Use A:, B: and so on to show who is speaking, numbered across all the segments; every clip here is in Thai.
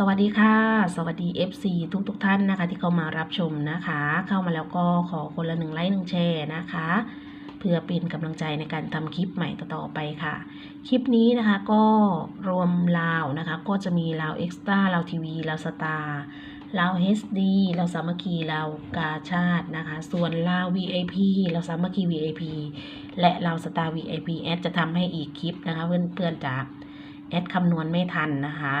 A: สวัสดีค่ะ สวัสดี FC ทุกทุกๆท่านนะคะ ที่เข้ามารับชมนะคะ เข้ามาแล้วก็ขอคนละหนึ่งไลค์หนึ่งแชร์นะคะ เพื่อเป็นกำลังใจในการทำคลิปใหม่ต่อๆไปค่ะ คลิปนี้นะคะก็รวมลาวนะคะ ก็จะมีลาวเอ็กซ์ตร้าลาวทีวีลาวสตาร์ลาวเฮสดีลาวสามัคคีลาวกาชาตินะคะ ส่วนลาว VIP ลาวสามัคคี VIP และลาวสตาร์ VIP แอดจะทำให้อีกคลิปนะคะ เพื่อนๆจาแอดคำนวณไม่ทันนะคะ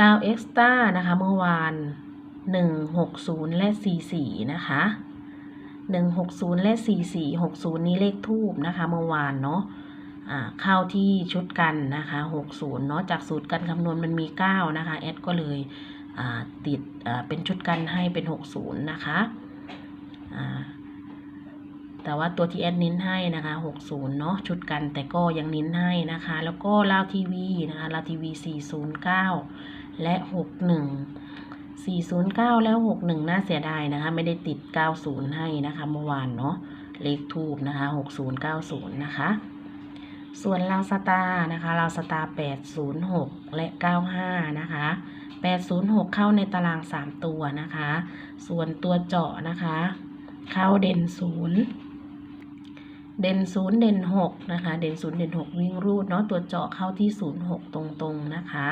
A: ลาวเอ็กซ์ต้านะคะ เมื่อวาน 160 และ 44 นะคะ 160 และ 44 60 นี้เลขทูบนะคะ เมื่อวานเนาะเข้าที่ชุดกันนะคะ 60 เนาะจากสูตรการคำนวณมันมี 9 นะคะแอดก็เลยติดเป็นชุดกันให้เป็น 60 นะคะแต่ว่าตัวที่แอดนิ้นให้นะคะ 60 เนาะชุดกันแต่ก็ยังนิ้นให้นะคะ แล้วก็ลาวทีวีนะคะลาวทีวี 409 และ 61 409 แล้ว 61 น่าเสียดายนะคะ ไม่ได้ติด 90 ให้นะคะ เมื่อวานเนาะเลขทูบนะคะ 6090 นะคะ ส่วนลาวสตาร์นะคะลาวสตาร์806 และ 95 นะคะ 806 เข้าในตาราง 3 ตัวนะคะ ส่วนตัวเจาะนะคะ เข้าเด่น 0 เด่น 0 เด่น 6 นะคะ เด่น 0 เด่น 6 วิ่งรูดเนาะตัวเจาะเข้าที่ 06 ตรงๆ นะคะ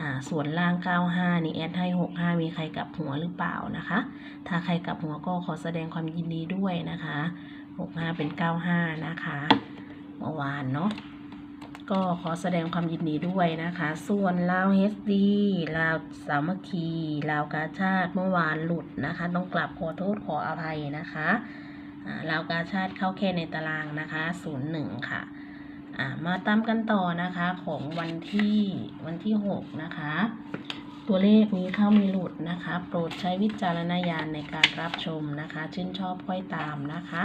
A: อ่าส่วนล่าง 95 นี่แอดให้ 65 มีใครกลับหัวหรือเปล่านะคะ ถ้าใครกลับหัวก็ขอแสดงความยินดีด้วยนะคะ 65 เป็น 95 นะคะเมื่อวานเนาะก็ขอแสดงความยินดีด้วยนะคะ ส่วนลาว HD ลาวสามัคคีลาวกาชาติเมื่อวานหลุดนะคะ ต้องกลับขอโทษขออภัยนะคะลาวกาชาติเข้าแค่ในตารางนะคะ 01 ค่ะ อ่ามาตามกันต่อนะคะของวันที่วันที่6นะคะ ตัวเลขมีเข้ามีหลุดนะคะ โปรดใช้วิจารณญาณในการรับชมนะคะ ชื่นชอบค่อยตามนะคะ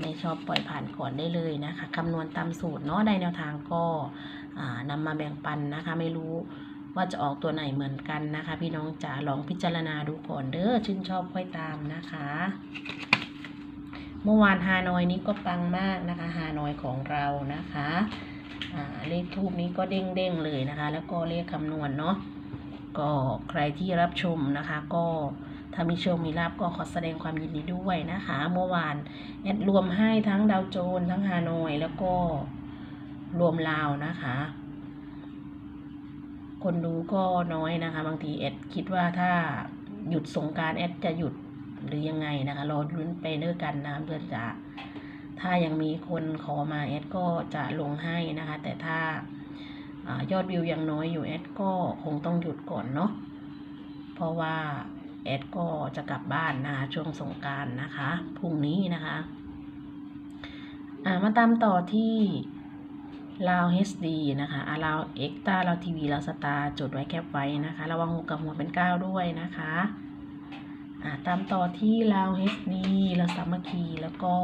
A: ไม่ชอบปล่อยผ่านก่อนได้เลยนะคะคำนวณตามสูตรเนาะได้แนวทางก็นำมาแบ่งปันนะคะ ไม่รู้ว่าจะออกตัวไหนเหมือนกันนะคะ พี่น้องจ๋าลองพิจารณาดูก่อนเด้อชื่นชอบค่อยตามนะคะ เมื่อวานฮานอยนี้ก็ปังมากนะคะฮานอยของเรานะคะอ่าเลขทูบนี้ก็เด้งๆเลยนะคะ แล้วก็เลขคำนวณเนาะก็ใครที่รับชมนะคะ ก็ถ้ามีโชคมีลาบก็ขอแสดงความยินดีด้วยนะคะ เมื่อวานแอดรวมให้ทั้งดาวโจนทั้งฮานอยแล้วก็รวมลาวนะคะ คนดูก็น้อยนะคะ บางทีแอดคิดว่าถ้าหยุดสงการแอดจะหยุด หรือยังไงนะคะรอลุ้นไปด้วยกันนะเพื่อนจ๋าถ้ายังมีคนขอมาแอดก็จะลงให้นะคะ แต่ถ้าอยอดวิวยังน้อยอยู่แอดก็คงต้องหยุดก่อนเนาะเพราะว่าแอดก็จะกลับบ้านนะคะช่วงสงการนะคะพรุ่งนี้นะคะอ่ามาตามต่อที่ลาว HD นะคะอาลาวเอ็กตาลาวทีวีลาวสตาร์จดไว้แคปไว้นะคะ ระวังหัวกับหัวเป็นก้าด้วยนะคะ ตามต่อที่ลาว HD ลาวสามัคคีแล้วก็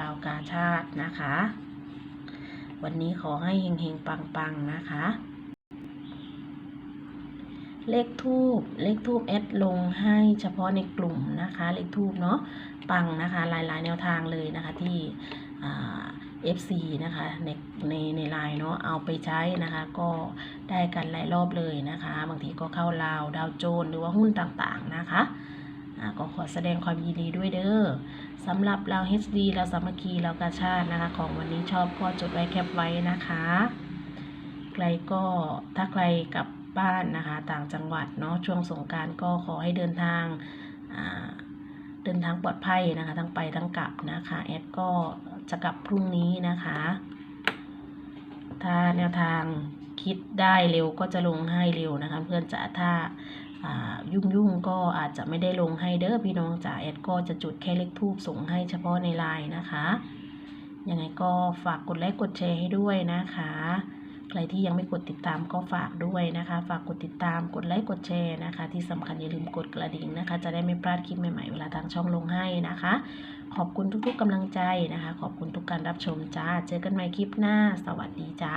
A: ลาวกาชาตินะคะ วันนี้ขอให้เฮงๆ ปังๆ นะคะ เลขทูบเลขทูบแอดลงให้เฉพาะในกลุ่มนะคะ เลขทูบเนาะปังนะคะหลายๆแนวทางเลยนะคะที่เอ่า FC นะคะในในในไลน์เนาะเอาไปใช้นะคะ ก็ได้กันหลายรอบเลยนะคะ บางทีก็เข้าลาวดาวโจนหรือว่าหุ้นต่างๆนะคะ ก็ขอแสดงความยินดีด้วยเด้อสำหรับเรา HD เราสามัคคีเรากาชาตินะคะ ของวันนี้ชอบก็จดไว้แคปไว้นะคะใครก็ถ้าใครกลับบ้านนะคะ ต่างจังหวัดเนาะช่วงสงการก็ขอให้เดินทางเดินทางปลอดภัยนะคะ ทั้งไปทั้งกลับนะคะแอดก็จะกลับพรุ่งนี้นะคะ ถ้าแนวทาง คิดได้เร็วก็จะลงให้เร็วนะคะ เพื่อนจะถ้าอ่ายุ่งยุ่งก็อาจจะไม่ได้ลงให้เด้อพี่น้องจ๋าแอดก็จะจุดแค่เลขทูบส่งให้เฉพาะในไลน์นะคะยังไงก็ฝากกดไลค์กดแชร์ให้ด้วยนะคะ ใครที่ยังไม่กดติดตามก็ฝากด้วยนะคะ ฝากกดติดตามกดไลค์กดแชร์นะคะ ที่สำคัญอย่าลืมกดกระดิ่งนะคะ จะได้ไม่พลาดคลิปใหม่ๆเวลาทางช่องลงให้นะคะ ขอบคุณทุกๆกำลังใจนะคะ ขอบคุณทุกการรับชมจ้า เจอกันใหม่คลิปหน้า สวัสดีจ้า